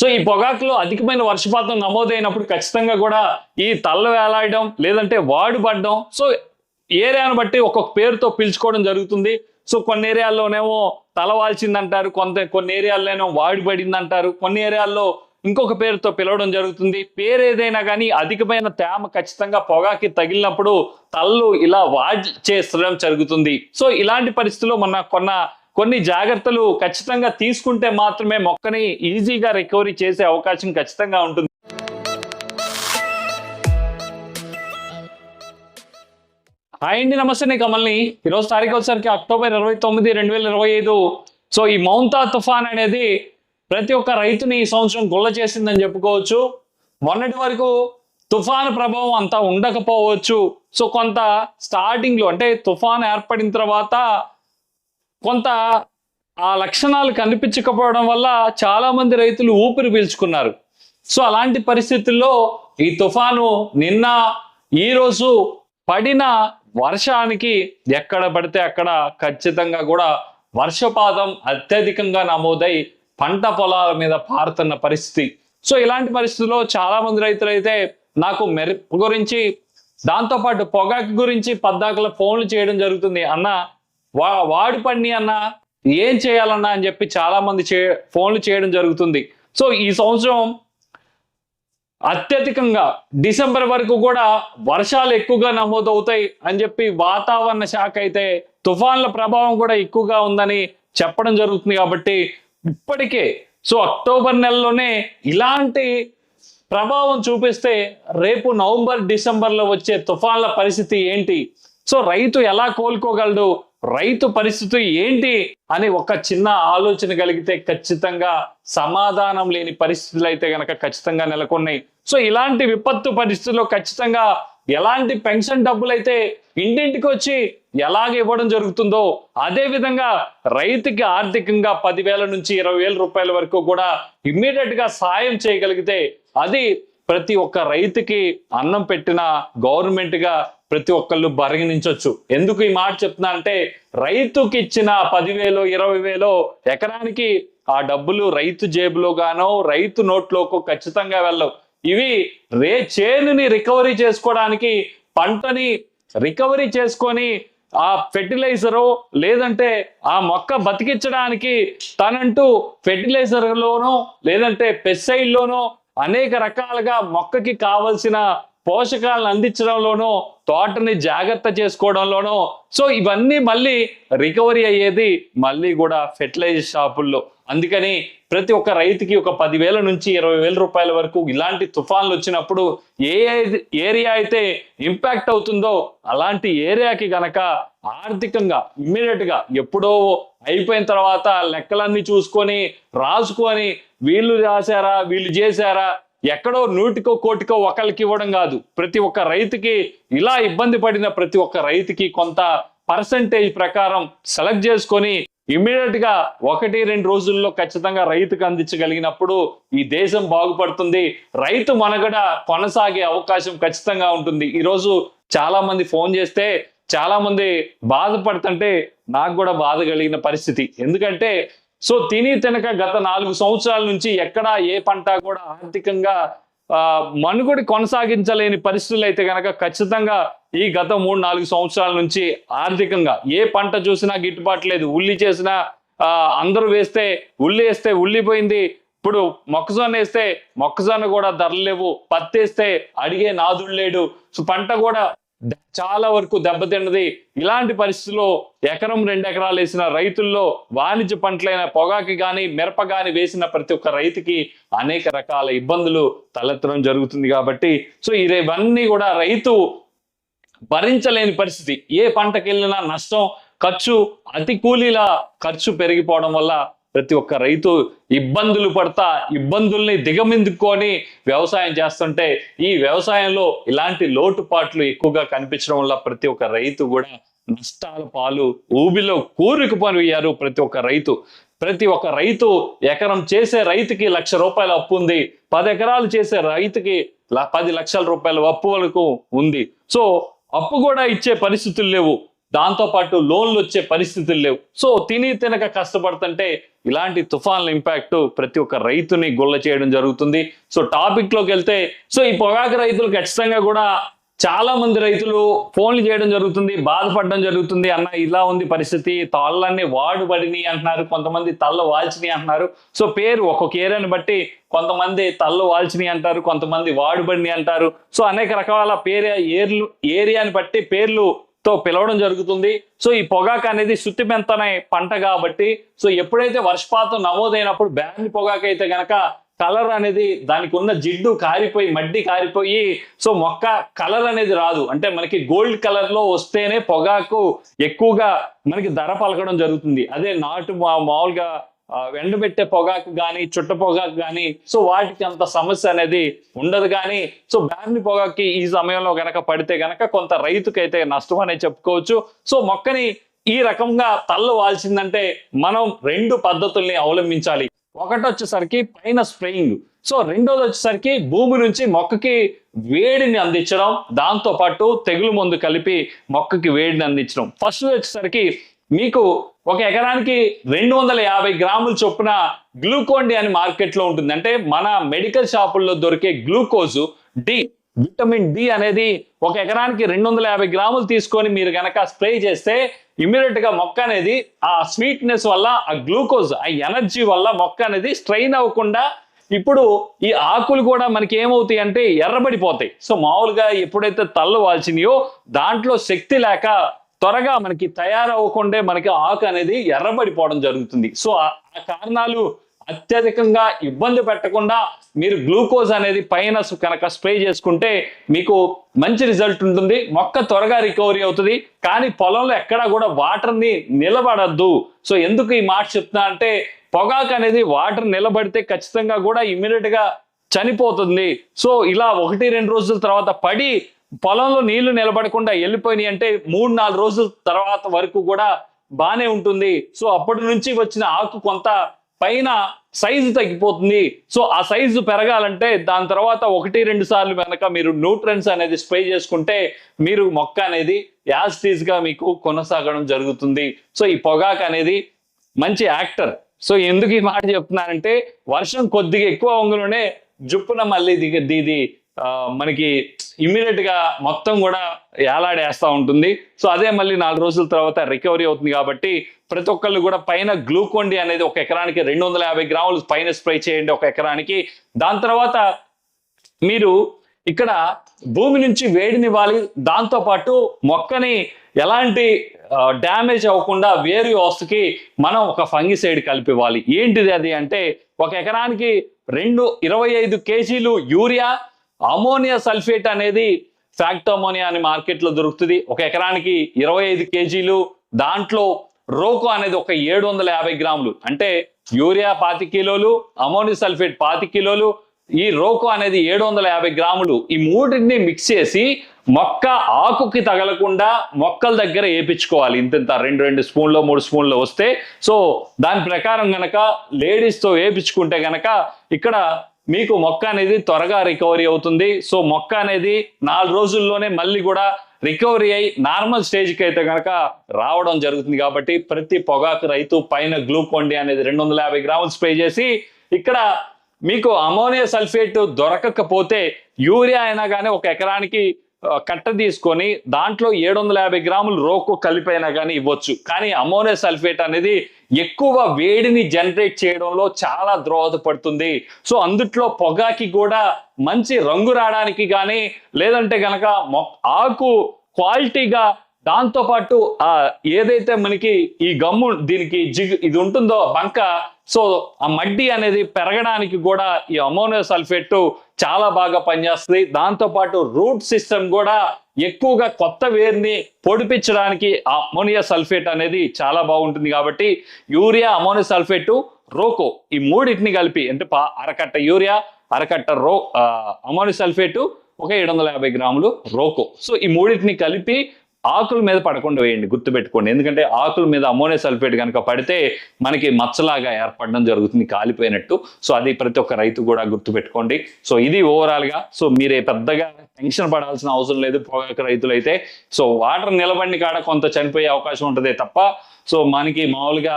So ఈ పొగాకులో అధికమైన వర్షపాతం నమోదైనప్పుడు ఖచ్చితంగా కూడా ఈ తల్ల వేలాడడం లేదంటే వాడుపడడం సో ఏరియాను బట్టి ఒక్కొక్క పేరుతో పిలుచుకోవడం జరుగుతుంది. సో కొన్ని ఏరియాల్లోనేమో తలవాల్చింది అంటారు కొంత కొన్ని ఏరియాల్లోనేమో వాడిపడింది అంటారు కొన్ని ఏరియాల్లో ఇంకొక పేరుతో పిలవడం జరుగుతుంది. పేరు ఏదైనా కానీ అధికమైన తేమ ఖచ్చితంగా పొగాకి తగిలినప్పుడు తల్లు ఇలా వాడ్ చేస్తడం జరుగుతుంది. సో ఇలాంటి పరిస్థితుల్లో మన కొన్న కొన్ని జాగ్రత్తలు ఖచ్చితంగా తీసుకుంటే మాత్రమే మొక్కని ఈజీగా రికవరీ చేసే అవకాశం ఖచ్చితంగా ఉంటుంది. హాయ్ అండి నమస్తే నేను కమల్ని. ఈరోజు తారీఖు వచ్చరికి అక్టోబర్ ఇరవై తొమ్మిది రెండు వేల ఇరవై ఐదు. సో ఈ మౌంతా తుఫాన్ అనేది ప్రతి ఒక్క రైతుని ఈ సంవత్సరం గుల్ల చేసిందని చెప్పుకోవచ్చు. మొన్నటి వరకు తుఫాన్ ప్రభావం అంతా ఉండకపోవచ్చు. సో కొంత స్టార్టింగ్లో అంటే తుఫాన్ ఏర్పడిన తర్వాత కొంత ఆ లక్షణాలు కనిపించకపోవడం వల్ల చాలామంది రైతులు ఊపిరి పీల్చుకున్నారు. సో అలాంటి పరిస్థితుల్లో ఈ తుఫాను నిన్న ఈరోజు పడిన వర్షానికి ఎక్కడ పడితే అక్కడ ఖచ్చితంగా కూడా వర్షపాతం అత్యధికంగా నమోదై పంట పొలాల మీద పారుతున్న పరిస్థితి. సో ఇలాంటి పరిస్థితుల్లో చాలామంది రైతులు అయితే నాకు మెరుపు గురించి దాంతోపాటు పొగాకు గురించి పద్దాకల ఫోన్లు చేయడం జరుగుతుంది అన్న వా వాడు పడిని అన్నా ఏం చేయాలన్నా అని చెప్పి చాలా మంది చే ఫోన్లు చేయడం జరుగుతుంది. సో ఈ సంవత్సరం అత్యధికంగా డిసెంబర్ వరకు కూడా వర్షాలు ఎక్కువగా నమోదవుతాయి అని చెప్పి వాతావరణ శాఖ అయితే తుఫాన్ల ప్రభావం కూడా ఎక్కువగా ఉందని చెప్పడం జరుగుతుంది కాబట్టి ఇప్పటికే సో అక్టోబర్ నెలలోనే ఇలాంటి ప్రభావం చూపిస్తే రేపు నవంబర్ డిసెంబర్లో వచ్చే తుఫాన్ల పరిస్థితి ఏంటి? సో రైతు ఎలా కోలుకోగలడు? రైతు పరిస్థితి ఏంటి అని ఒక చిన్న ఆలోచన కలిగితే ఖచ్చితంగా సమాధానం లేని పరిస్థితులు అయితే గనక ఖచ్చితంగా నెలకొన్నాయి. సో ఇలాంటి విపత్తు పరిస్థితుల్లో ఖచ్చితంగా ఎలాంటి పెన్షన్ డబ్బులు అయితే ఇంటింటికి వచ్చి ఎలాగ ఇవ్వడం జరుగుతుందో అదే విధంగా రైతుకి ఆర్థికంగా పదివేల నుంచి ఇరవై వేల రూపాయల వరకు కూడా ఇమ్మీడియట్గా సాయం చేయగలిగితే అది ప్రతి ఒక్క రైతుకి అన్నం పెట్టిన గవర్నమెంట్గా ప్రతి ఒక్కళ్ళు పరిగణించవచ్చు ఎందుకు ఈ మాట చెప్తున్నా అంటే రైతుకి ఇచ్చిన పదివేలు ఇరవై వేలో ఎకరానికి ఆ డబ్బులు రైతు జేబులో గానో రైతు నోట్లోకో ఖచ్చితంగా వెళ్ళవు. ఇవి రే చేనుని రికవరీ చేసుకోవడానికి పంటని రికవరీ చేసుకొని ఆ ఫెర్టిలైజరు లేదంటే ఆ మొక్క బతికించడానికి తనంటూ ఫెర్టిలైజర్లోనో లేదంటే పెస్టిసైడ్ అనేక రకాలుగా మొక్కకి కావలసిన పోషకాలను అందించడంలోనో తోటని జాగ్రత్త చేసుకోవడంలోనో. సో ఇవన్నీ మళ్ళీ రికవరీ అయ్యేది మళ్ళీ కూడా ఫెర్టిలైజర్ షాపుల్లో. అందుకని ప్రతి ఒక్క రైతుకి ఒక పదివేల నుంచి ఇరవై వేల రూపాయల వరకు ఇలాంటి తుఫాన్లు వచ్చినప్పుడు ఏ ఏరియా అయితే ఇంపాక్ట్ అవుతుందో అలాంటి ఏరియాకి గనక ఆర్థికంగా ఇమ్మీడియట్గా ఎప్పుడో అయిపోయిన తర్వాత లెక్కలన్నీ చూసుకొని రాసుకొని వీళ్ళు రాశారా వీళ్ళు చేశారా ఎక్కడో నూటికో కోటికో ఒకరికి ఇవ్వడం కాదు. ప్రతి ఒక్క రైతుకి ఇలా ఇబ్బంది పడిన ప్రతి ఒక్క రైతుకి కొంత పర్సంటేజ్ ప్రకారం సెలెక్ట్ చేసుకొని ఇమ్మీడియట్గా ఒకటి రెండు రోజుల్లో ఖచ్చితంగా రైతుకు అందించగలిగినప్పుడు ఈ దేశం బాగుపడుతుంది. రైతు మనగడ కొనసాగే అవకాశం ఖచ్చితంగా ఉంటుంది. ఈరోజు చాలా మంది ఫోన్ చేస్తే చాలా మంది బాధపడుతుంటే నాకు కూడా బాధ కలిగిన పరిస్థితి. ఎందుకంటే సో తిని తినక గత నాలుగు సంవత్సరాల నుంచి ఎక్కడా ఏ పంట కూడా ఆర్థికంగా ఆ, మనుగడ కొనసాగించలేని పరిస్థితులు అయితే కనుక ఖచ్చితంగా ఈ గత మూడు నాలుగు సంవత్సరాల నుంచి ఆర్థికంగా ఏ పంట చూసినా గిట్టుబాటు లేదు. ఉల్లి చేసినా అందరూ వేస్తే ఉల్లి వేస్తే ఉల్లిపోయింది. ఇప్పుడు మొక్కజొన్న వేస్తే మొక్కజొన్న కూడా ధరలు లేవు. పత్తి వేస్తే అడిగే నాదుడు లేడు. సో పంట కూడా చాలా వరకు దెబ్బతిన్నది. ఇలాంటి పరిస్థితుల్లో ఎకరం రెండు ఎకరాలు వేసిన రైతుల్లో వాణిజ్య పంటలైన పొగాకి కానీ మిరప కానీ వేసిన ప్రతి ఒక్క రైతుకి అనేక రకాల ఇబ్బందులు తలెత్తడం జరుగుతుంది కాబట్టి సో ఇవన్నీ కూడా రైతు భరించలేని పరిస్థితి. ఏ పంటకి వెళ్ళినా నష్టం ఖర్చు అతి కూలీల ఖర్చు పెరిగిపోవడం వల్ల ప్రతి ఒక్క రైతు ఇబ్బందులు పడతా ఇబ్బందుల్ని దిగమిందుకొని వ్యవసాయం చేస్తుంటే ఈ వ్యవసాయంలో ఇలాంటి లోటుపాట్లు ఎక్కువగా కనిపించడం వల్ల ప్రతి ఒక్క రైతు కూడా నష్టాల పాలు ఊబిలో కూరుకుపోయారు ప్రతి ఒక్క రైతు. ప్రతి ఒక్క రైతు ఎకరం చేసే రైతుకి లక్ష రూపాయల అప్పు ఉంది. పది ఎకరాలు చేసే రైతుకి పది లక్షల రూపాయల అప్పు వరకు ఉంది. సో అప్పు కూడా ఇచ్చే పరిస్థితులు లేవు. దాంతో పాటు లోన్లు వచ్చే పరిస్థితులు లేవు. సో తిని తినక కష్టపడుతుంటే ఇలాంటి తుఫాన్ల ఇంపాక్ట్ ప్రతి ఒక్క రైతుని గుల్ల చేయడం జరుగుతుంది. సో టాపిక్లోకి వెళ్తే సో ఈ పొగాకు రైతులు ఖచ్చితంగా కూడా చాలా మంది రైతులు ఫోన్లు చేయడం జరుగుతుంది బాధపడడం జరుగుతుంది. అన్న ఇలా ఉంది పరిస్థితి తాళ్ళన్నీ వాడుబడిని అంటున్నారు కొంతమంది తల్ల వాల్చిని అంటున్నారు. సో పేరు ఒక్కొక్క ఏరియాని బట్టి కొంతమంది తల్లు వాల్చిని అంటారు కొంతమంది వాడుబడిని అంటారు. సో అనేక రకాల పేరు ఏర్లు ఏరియాని బట్టి పేర్లు తో పిలవడం జరుగుతుంది. సో ఈ పొగాకు అనేది శుద్ధి మెంతనే పంట కాబట్టి సో ఎప్పుడైతే వర్షపాతం నమోదైనప్పుడు బ్యాన్ పొగాకు అయితే గనక కలర్ అనేది దానికి ఉన్న జిడ్డు కారిపోయి మడ్డి కారిపోయి సో మొక్క కలర్ అనేది రాదు. అంటే మనకి గోల్డ్ కలర్లో వస్తేనే పొగాకు ఎక్కువగా మనకి ధర పలకడం జరుగుతుంది. అదే నాటు మా- మామూలుగా ఎండబెట్టే పొగాకు కానీ చుట్ట పొగాకు కానీ సో వాటికి అంత సమస్య అనేది ఉండదు కానీ సో బ్యాన్ని పొగాకి ఈ సమయంలో గనక పడితే గనక కొంత రైతుకైతే నష్టం అనేది చెప్పుకోవచ్చు. సో మొక్కని ఈ రకంగా తల్లు వాల్సిందంటే మనం రెండు పద్ధతుల్ని అవలంబించాలి. ఒకటి వచ్చేసరికి పైన స్ప్రేయింగ్. సో రెండోది వచ్చేసరికి భూమి నుంచి మొక్కకి వేడిని అందించడం దాంతో పాటు తెగులు మందు కలిపి మొక్కకి వేడిని అందించడం. ఫస్ట్ వచ్చేసరికి మీకు ఒక ఎకరానికి రెండు వందల యాభై గ్రాముల చొప్పున గ్లూకోన్ డి అని మార్కెట్లో ఉంటుంది. అంటే మన మెడికల్ షాపుల్లో దొరికే గ్లూకోజ్ డి విటమిన్ డి అనేది ఒక ఎకరానికి రెండు వందల యాభై గ్రాములు తీసుకొని మీరు గనక స్ప్రే చేస్తే ఇమీడియట్గా మొక్క అనేది ఆ స్వీట్నెస్ వల్ల ఆ గ్లూకోజ్ ఆ ఎనర్జీ వల్ల మొక్క అనేది స్ట్రెయిన్ అవ్వకుండా ఇప్పుడు ఈ ఆకులు కూడా మనకి ఏమవుతాయి అంటే ఎర్రబడిపోతాయి. సో మామూలుగా ఎప్పుడైతే తల్లు వాల్చినాయో దాంట్లో శక్తి లేక త్వరగా మనకి తయారవ్వకుండే మనకి ఆకు అనేది ఎర్రబడిపోవడం జరుగుతుంది. సో ఆ కారణాలు అత్యధికంగా ఇబ్బంది పెట్టకుండా మీరు గ్లూకోజ్ అనేది పైన కనుక స్ప్రే చేసుకుంటే మీకు మంచి రిజల్ట్ ఉంటుంది. మొక్క త్వరగా రికవరీ అవుతుంది. కానీ పొలంలో ఎక్కడా కూడా వాటర్ని నిలబడద్దు. సో ఎందుకు ఈ మాట చెప్తున్నా అంటే పొగాకు అనేది వాటర్ నిలబడితే ఖచ్చితంగా కూడా ఇమీడియట్గా చనిపోతుంది. సో ఇలా ఒకటి రెండు రోజుల తర్వాత పడి పొలంలో నీళ్ళు నిలబడకుండా వెళ్ళిపోయినాయి అంటే మూడు నాలుగు రోజుల తర్వాత వరకు కూడా బాగానే ఉంటుంది. సో అప్పటి నుంచి వచ్చిన ఆకు కొంత పైన సైజు తగ్గిపోతుంది. సో ఆ సైజు పెరగాలంటే దాని తర్వాత ఒకటి రెండు సార్లు కనుక మీరు న్యూట్రన్స్ అనేది స్ప్రే చేసుకుంటే మీరు మొక్క అనేది యాజ్గా మీకు కొనసాగడం జరుగుతుంది. సో ఈ పొగాకు అనేది మంచి యాక్టర్ సో ఎందుకు ఈ మాట చెప్తున్నానంటే వర్షం కొద్దిగా ఎక్కువ వంగులోనే జుప్పున మళ్ళీ దిగ దీది మనకి ఇమ్మీడియట్గా మొత్తం కూడా ఏలాడేస్తా ఉంటుంది. సో అదే మళ్ళీ నాలుగు రోజుల తర్వాత రికవరీ అవుతుంది కాబట్టి ప్రతి ఒక్కళ్ళు కూడా పైన గ్లూకోండి అనేది ఒక ఎకరానికి రెండు వందల యాభై గ్రాములు పైన స్ప్రే చేయండి ఒక ఎకరానికి. దాని తర్వాత మీరు ఇక్కడ భూమి నుంచి వేడినివ్వాలి దాంతో పాటు మొక్కని ఎలాంటి డ్యామేజ్ అవ్వకుండా వేరు వ్యవస్థకి మనం ఒక ఫంగిసైడ్ కలిపివ్వాలి. ఏంటిది అది అంటే ఒక ఎకరానికి రెండు ఇరవై ఐదు కేజీలు యూరియా అమోనియా సల్ఫేట్ అనేది ఫ్యాక్టోమోనియా అని మార్కెట్లో దొరుకుతుంది. ఒక ఎకరానికి ఇరవై ఐదు కేజీలు. దాంట్లో రోకో అనేది ఒక ఏడు వందల యాభై గ్రాములు. అంటే యూరియా పాతి కిలోలు అమోనియం సల్ఫేట్ పాతి కిలోలు. ఈ రోకో అనేది ఏడు వందల యాభై గ్రాములు. ఈ మూడింటిని మిక్స్ చేసి మొక్క ఆకుకి తగలకుండా మొక్కల దగ్గర వేయించుకోవాలి ఇంత రెండు రెండు స్పూన్లో మూడు స్పూన్లో వస్తే. సో దాని ప్రకారం గనక లేడీస్తో వేపించుకుంటే గనక ఇక్కడ మీకు మొక్క అనేది త్వరగా రికవరీ అవుతుంది. సో మొక్క అనేది నాలుగు రోజుల్లోనే మళ్ళీ కూడా రికవరీ అయి నార్మల్ స్టేజ్కి అయితే కనుక రావడం జరుగుతుంది కాబట్టి ప్రతి పొగాకు రైతు పైన గ్లూకోండి అనేది రెండు వందల యాభై గ్రాములు స్ప్రే చేసి ఇక్కడ మీకు అమోనియా సల్ఫేట్ దొరకకపోతే యూరియా అయినా కానీ ఒక ఎకరానికి కట్ట తీసుకొని దాంట్లో ఏడు వందల యాభై గ్రాములు రోకు కలిపైనా కానీ ఇవ్వచ్చు. కానీ అమోనియా సల్ఫేట్ అనేది ఎక్కువ వేడిని జనరేట్ చేయడంలో చాలా ద్రోహదపడుతుంది సో అందుట్లో పొగాకి కూడా మంచి రంగు రావడానికి కానీ లేదంటే గనక మొ- ఆకు క్వాలిటీగా దాంతో పాటు ఆ ఏదైతే మనకి ఈ గమ్ము దీనికి జిగ్ ఇది ఉంటుందో బంక సో ఆ మడ్డి అనేది పెరగడానికి కూడా ఈ అమోనియా సల్ఫేట్ చాలా బాగా పనిచేస్తుంది. దాంతోపాటు రూట్ సిస్టమ్ కూడా ఎక్కువగా కొత్త వేరుని పొడిపించడానికి ఆ అమోనియా సల్ఫేట్ అనేది చాలా బాగుంటుంది కాబట్టి యూరియా అమోనియా సల్ఫేట్ రోకో ఈ మూడింటిని కలిపి అంటే పా- అరకట్ట యూరియా అరకట్ట రో అమోనియా సల్ఫేటు ఒక ఏడు వందల యాభై గ్రాములు రోకో. సో ఈ మూడింటిని కలిపి ఆకుల మీద పడకుండా వేయండి గుర్తుపెట్టుకోండి. ఎందుకంటే ఆకుల మీద అమోనియా సల్ఫేట్ కనుక పడితే మనకి మచ్చలాగా ఏర్పడడం జరుగుతుంది కాలిపోయినట్టు. సో అది ప్రతి ఒక్క రైతు కూడా గుర్తుపెట్టుకోండి. సో ఇది ఓవరాల్గా సో మీరే పెద్దగా టెన్షన్ పడాల్సిన అవసరం లేదు. పొగాకు రైతులు అయితే సో వాటర్ నిలబడిన కాడ కొంత చనిపోయే అవకాశం ఉంటుంది తప్ప సో మనకి మామూలుగా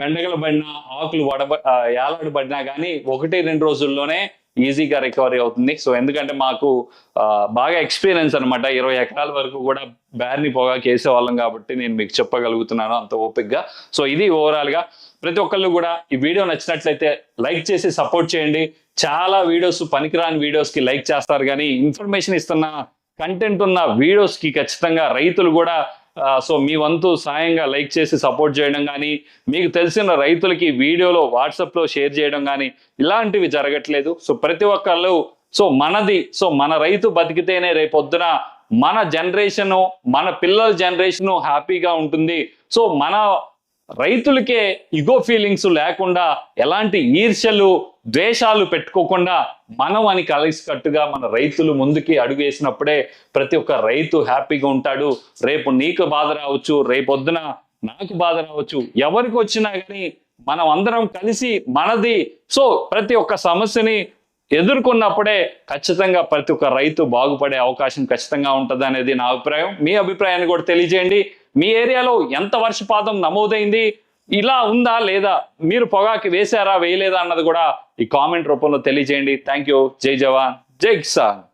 బెండగలు పడిన ఆకులు వడబ ఏలాడు పడినా కానీ ఒకటి రెండు రోజుల్లోనే ఈజీగా రికవరీ అవుతుంది. సో ఎందుకంటే మాకు బాగా ఎక్స్పీరియన్స్ అనమాట ఇరవై ఎకరాల వరకు కూడా బ్యార్ని పొగాకు వేసే వాళ్ళం కాబట్టి నేను మీకు చెప్పగలుగుతున్నాను అంత ఓపిక్గా సో ఇది ఓవరాల్గా. ప్రతి ఒక్కళ్ళు కూడా ఈ వీడియో నచ్చినట్లయితే లైక్ చేసి సపోర్ట్ చేయండి. చాలా వీడియోస్ పనికిరాని వీడియోస్కి లైక్ చేస్తారు కానీ ఇన్ఫర్మేషన్ ఇస్తున్న కంటెంట్ ఉన్న వీడియోస్కి ఖచ్చితంగా రైతులు కూడా సో మీ వంతు సాయంగా లైక్ చేసి సపోర్ట్ చేయడం కానీ మీకు తెలిసిన రైతులకి వీడియోలో వాట్సాప్లో షేర్ చేయడం కానీ ఇలాంటివి జరగట్లేదు. సో ప్రతి ఒక్కళ్ళు సో మనది సో మన రైతు బతికితేనే రేపొద్దున మన జనరేషను మన పిల్లల జనరేషను హ్యాపీగా ఉంటుంది. సో మన రైతులకే ఇగో ఫీలింగ్స్ లేకుండా ఎలాంటి ఈర్ష్యలు ద్వేషాలు పెట్టుకోకుండా మనం అని కలిసికట్టుగా మన రైతులు ముందుకి అడుగు వేసినప్పుడే ప్రతి ఒక్క రైతు హ్యాపీగా ఉంటాడు. రేపు నీకు బాధ రావచ్చు రేపొద్దున నాకు బాధ రావచ్చు ఎవరికి వచ్చినా కానీ మనం అందరం కలిసి మనది. సో ప్రతి ఒక్క సమస్యని ఎదుర్కొన్నప్పుడే ఖచ్చితంగా ప్రతి ఒక్క రైతు బాగుపడే అవకాశం ఖచ్చితంగా ఉంటుంది అనేది నా అభిప్రాయం. మీ అభిప్రాయాన్ని కూడా తెలియజేయండి. మీ ఏరియాలో ఎంత వర్షపాతం నమోదైంది? ఇలా ఉందా లేదా? మీరు పొగాకి వేశారా వేయలేదా అన్నది కూడా ఈ కామెంట్ రూపంలో తెలియజేయండి. థ్యాంక్ యూ జై జవాన్. జై కిసాన్.